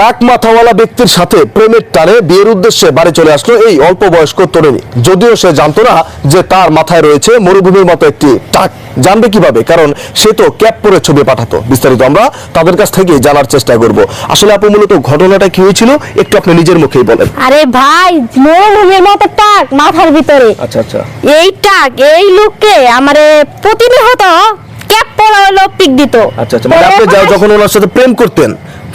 টাক মাথাওয়ালা ব্যক্তির সাথে প্রেমের টানে বিয়ের উদ্দেশ্যে বাড়ি চলে আসলো এই অল্প বয়স্ক তরুণী। যদিও সে জানতো না যে তার মাথায় রয়েছে মরুভূমির মতো একটি টাক জানবে কীভাবে? কারণ সে তো ক্যাপ পরে ছবি পাঠাতো। বিস্তারিত আমরা তাদের কাছ থেকে জানার চেষ্টা করব। আসলে আপু মূলত ঘটনাটা কি হয়েছিল? একটু আপনি নিজের মুখেই বলেন। আরে ভাই মরুভূমির মতো টাক মাথার ভিতরে। আচ্ছা আচ্ছা। এই টাক এই লোককে আমারে প্রতিনিয়ত ক্যাপ পরা হলো পিক দিত। আচ্ছা আচ্ছা। মানে আপনি যখন ওনার সাথে প্রেম করতেন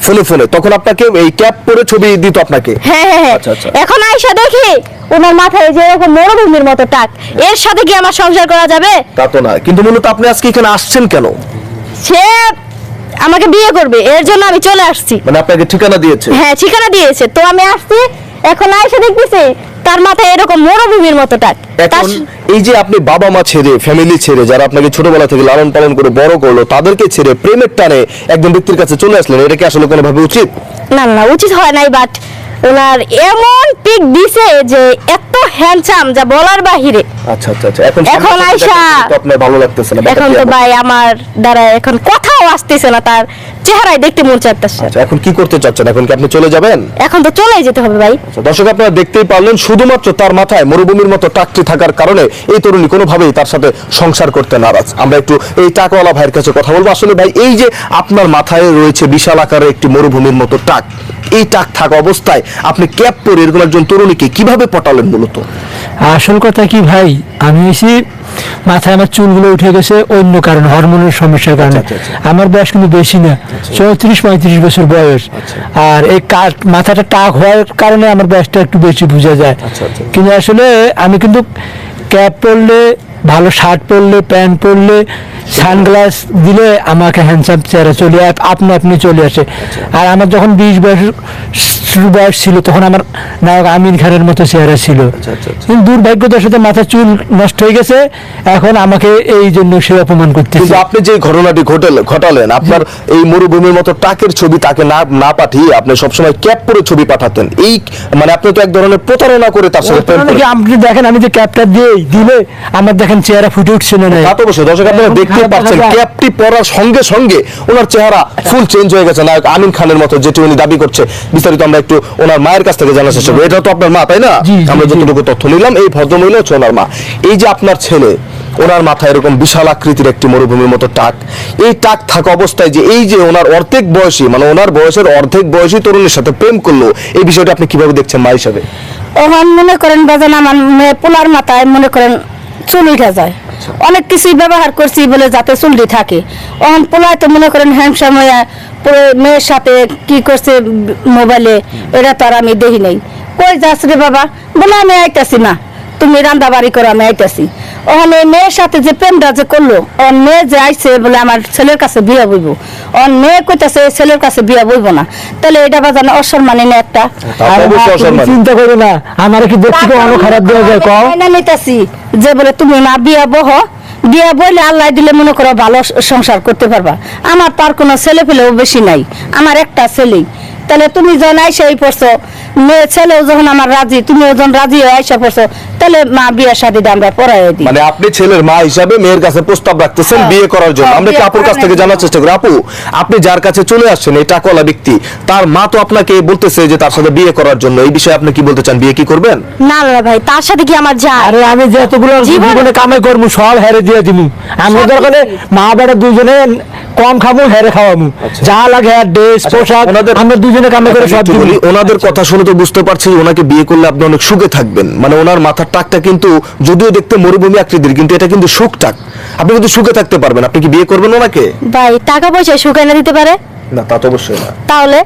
ফোনে ফুলে। তখন আপনাকে এই ক্যাপ পরে ছবি দিত আপনাকে। হ্যাঁ হ্যাঁ হ্যাঁ। আচ্ছা, আচ্ছা। এখন আয়সা দেখি ওনার মাথায় যে এরকম মরুভূমির মতো টাক। এর সাথে কি আমার সংসার করা যাবে? তা তো না। কিন্তু মূলত আপনি আজকে এখানে আসছেন কেন? সে আমাকে বিয়ে করবে। এর জন্য আমি চলে আসছি। মানে আপনাকে ঠিকানা দিয়েছে? হ্যাঁ ঠিকানা দিয়েছে। তো আমি আসছি এখন আইসা দেখতেছি তার মাথায় এরকম মরুভূমির মতো টাক এখন এই যে আপনি বাবা মা ছেড়ে ফ্যামিলি ছেড়ে যারা আপনাকে ছোটবেলা থেকে লালন পালন করে বড় করল তাদেরকে ছেড়ে প্রেমের টানে একজন ব্যক্তির কাছে চলে আসলেন এটা কি আসলে কোনোভাবে উচিত না না উচিত হয় নাই বাট ওনার এমন পিক দিছে যে এত হ্যান্ডসাম যা বলার বাহিরে আচ্ছা আচ্ছা আচ্ছা এখন এখন আয়শা। আপনার ভালো লাগতেছে না এখন তো ভাই আমার দ্বারা এখন কথাও আসতেছে না তার চেহারায় দেখতে মন চাইতেছে। আচ্ছা এখন কি করতে চাচ্ছেন? এখন কি আপনি চলে যাবেন? এখন তো চলেই যেতে হবে ভাই। আচ্ছা, দর্শক আপনারা দেখতেই পারলেন শুধুমাত্র তার মাথায় মরুভূমির মতো টাকটি থাকার কারণে এই তরুণী কোনোভাবেই তার সাথে সংসার করতে নারাজ। আমরা একটু এই টাকওয়ালা ভাইয়ের কাছে কথা বলব। আসলে ভাই এই যে আপনার মাথায় রয়েছে বিশাল আকারের একটি মরুভূমির মতো টাক এই টাক থাকা অবস্থায় আপনি ক্যাপ পরে এরকম একজন তরুণীকে কীভাবে পটালেন মূলত? আসল কথা কি ভাই? আমি এসে মাথায় আমার চুলগুলো উঠে গেছে অন্য কারণে হরমোনের সমস্যার কারণে আচ্ছা, আচ্ছা। আমার বয়স কিন্তু বেশি না চৌত্রিশ পঁয়ত্রিশ বছর বয়স আচ্ছা। আর এই কাঠ মাথাটা টাক হওয়ার কারণে আমার বয়সটা একটু বেশি বোঝা যায় আচ্ছা, আচ্ছা। কিন্তু আসলে আমি কিন্তু ক্যাপ পরলে ভালো শার্ট পরলে প্যান্ট পরলে সানগ্লাস দিলে আমাকে হ্যান্ডসাম চেহারা চলে আপ- আপনি আপনি চলে আসে আচ্ছা। আর আমার যখন বিশ বয়স শুরু বয়স ছিল তখন আমার নায়ক আমির খানের মতো চেহারা ছিল। আচ্ছা, আচ্ছা, আচ্ছা। কিন্তু দুর্ভাগ্যতার সাথে মাথা চুল নষ্ট হয়ে গেছে এখন আমাকে এই জন্য সে অপমান কিন্তু আপনি যে ঘটনাটি ঘটালেন ঘটালেন আপনার এই মরুভূমির মতো টাকের ছবি তাকে না না পাঠিয়ে আপনি সবসময় ক্যাপ পরে ছবি পাঠাতেন। এই মানে আপনি তো এক ধরনের প্রতারণা করে তার সাথে আপনি দেখেন আমি যে ক্যাপটা দিই দিলে আমার দেখেন চেহারা ফুটে উঠছে না তা তো অবশ্যই দর্শক আপনারা দেখতে পাচ্ছেন। ক্যাপটি পরার সঙ্গে সঙ্গে ওনার চেহারা ফুল চেঞ্জ হয়ে গেছে নায়ক আমিন খানের মতো যেটি উনি দাবি করছে বিস্তারিত আমরা একটু ওনার মায়ের কাছ থেকে জানার চেষ্টা করব। এটা তো আপনার মা তাই না? আমরা যতটুকু তথ্য নিলাম এই ভদ্রমহিলা হচ্ছে ওনার মা। এই যে আপনার ছেলে ওনার মাথায় এরকম বিশাল আকৃতির একটি মরুভূমির মতো টাক। এই টাক থাকা অবস্থায় যে এই যে ওনার অর্ধেক বয়সী মানে ওনার বয়সের অর্ধেক বয়সী তরুণের সাথে প্রেম করল এই বিষয়টা আপনি কীভাবে দেখছেন মা হিসাবে? ওখান মনে করেন বাজান আমার মেয়ে পোলার মাথায় মনে করেন চুল উঠে যায়। অনেক কিছুই ব্যবহার করছি বলে যাতে চুলটি থাকে। অন পোলায় তো মনে করেন হ্যান্ডসাম হয়ে মেয়ের সাথে কি করছে মোবাইলে এটা তো আর আমি দেখি নাই। কই যাস রে বাবা? বলে আমি আইতাছি না। তুমি রান্না বাড়ি করো আমি আইতাছি। ওখানে মেয়ের সাথে যে প্রেমটা যে করল ওর মেয়ে যে আইছে বলে আমার ছেলের কাছে বিয়া বইব। ওর মেয়ে কইতাছে এই ছেলের কাছে বিয়ে বইব না। তাহলে এটা বাজানো অসম্মানী না একটা। চিন্তা করো না আমার কি দেখতে কি খারাপ দেওয়া যায়? কও। না নিতাছি যে বলে তুমি মা বিয়া বহ। বিয়া বইলে আল্লাহ দিলে মনে করো ভালো সংসার করতে পারবা। আমার তার কোনো ছেলে পেলেও বেশি নাই। আমার একটা ছেলেই। তাহলে তুমি যখন আইসা এই পড়ছো মেয়ে ছেলেও যখন আমার রাজি তুমিও যখন রাজি হয়ে আইসা পড়ছো তাহলে মা বিয়া শাদিটা আমরা পড়াই দিই। মানে আপনি ছেলের মা হিসাবে মেয়ের কাছে প্রস্তাব রাখতেছেন হ্যাঁ। বিয়ে করার জন্য। হ্যাঁ, আমরা কি আপুর কাছ থেকে জানার চেষ্টা করি? আপু আপনি যার কাছে চলে আসছেন এই টাকওয়ালা ব্যক্তি তার মা তো আপনাকে বলতেছে যে তার সাথে বিয়ে করার জন্য। এই বিষয়ে আপনি কি বলতে চান? বিয়ে কি করবেন? না না ভাই তার সাথে কি আমার যায়? আরে আমি যতগুলো জীবনে- কামাই করব সব হেরে দিয়ে দিমু। আমি দরকারে মা বেটা দুজনে কম খামু হেরে খাওয়ামু। যা লাগে আর ড্রেস পোশাক ওনাদের- আমরা দুজনে কামাই করে সব একটু ওনাদের কথা শুনে তো বুঝতে পারছি ওনাকে বিয়ে করলে আপনি অনেক সুখে থাকবেন। মানে ওনার মাথার টাকটা কিন্তু যদিও দেখতে মরুভূমি আকৃতির কিন্তু এটা কিন্তু সুখ টাক। আপনি কিন্তু সুখে থাকতে পারবেন। আপনি কি বিয়ে করবেন ওনাকে? ভাই টাকা পয়সা সুখ এনে দিতে পারে? না তা তো অবশ্যই না। তাহলে?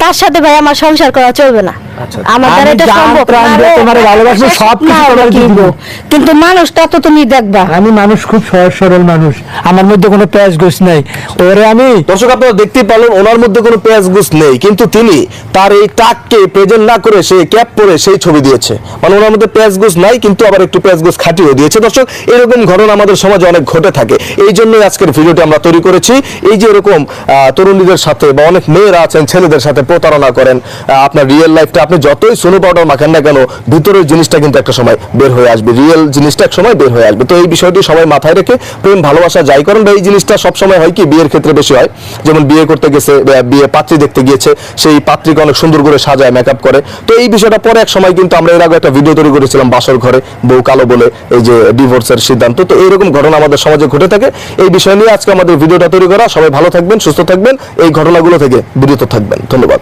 তার সাথে ভাই আমার সংসার করা চলবে না। আচ্ছা। আমার এটা সম্ভব প্রাণ না দিয়ে রে। তোমারে ভালোবাসবো, সব কিছু না, তোমারে দিয়ে কিনবো। দিবো। কিন্তু মানুষটা তো তুমি দেখবা আমি মানুষ খুব সহজ সরল মানুষ আমার মধ্যে কোনো প্যাঁচ গোছ নাই ওরে আমি দর্শক আপনারা দেখতেই পারলেন ওনার মধ্যে কোনো পেঁয়াজ গুস নেই কিন্তু তিনি তার এই টাককে প্রেজেন্ট না করে সে ক্যাপ পরে সেই ছবি দিয়েছে মানে ওনার মধ্যে পেঁয়াজ গুস নাই কিন্তু আবার একটু পেঁয়াজ গুস খাটিয়ে দিয়েছে দর্শক এরকম ঘটনা আমাদের সমাজে অনেক ঘটে থাকে এই জন্যই আজকের ভিডিওটি আমরা তৈরি করেছি এই যে এরকম আহ, তরুণীদের সাথে বা অনেক মেয়েরা আছেন ছেলেদের সাথে প্রতারণা করেন আহ, আপনার রিয়েল লাইফটা আপনি যতই সোনো পাউডার মাখেন না কেন, ভিতরের জিনিসটা কিন্তু একটা সময় বের হয়ে আসবে রিয়েল জিনিসটা এক সময় বের হয়ে আসবে। তো এই বিষয়টি সবাই মাথায় রেখে প্রেম, ভালোবাসা যাই করেন বা এই জিনিসটা সবসময় হয় কি, বিয়ের ক্ষেত্রে বেশি হয়। যেমন বিয়ে করতে গেছে বিয়ে পাত্রী দেখতে গিয়েছে, সেই পাত্রীকে অনেক সুন্দর করে সাজায় মেকআপ করে। তো এই বিষয়টা পরে এক সময় কিন্তু আমরা এর আগে একটা ভিডিও তৈরি করেছিলাম বাসর ঘরে, বউ কালো বলে, এই যে ডিভোর্সের সিদ্ধান্ত। তো এইরকম ঘটনা আমাদের সমাজে ঘটে থাকে। এই বিষয় নিয়ে আজকে আমাদের ভিডিওটা তৈরি করা। সবাই ভালো থাকবেন, সুস্থ থাকবেন। এই ঘটনাগুলো থেকে বিরত থাকবেন। ধন্যবাদ।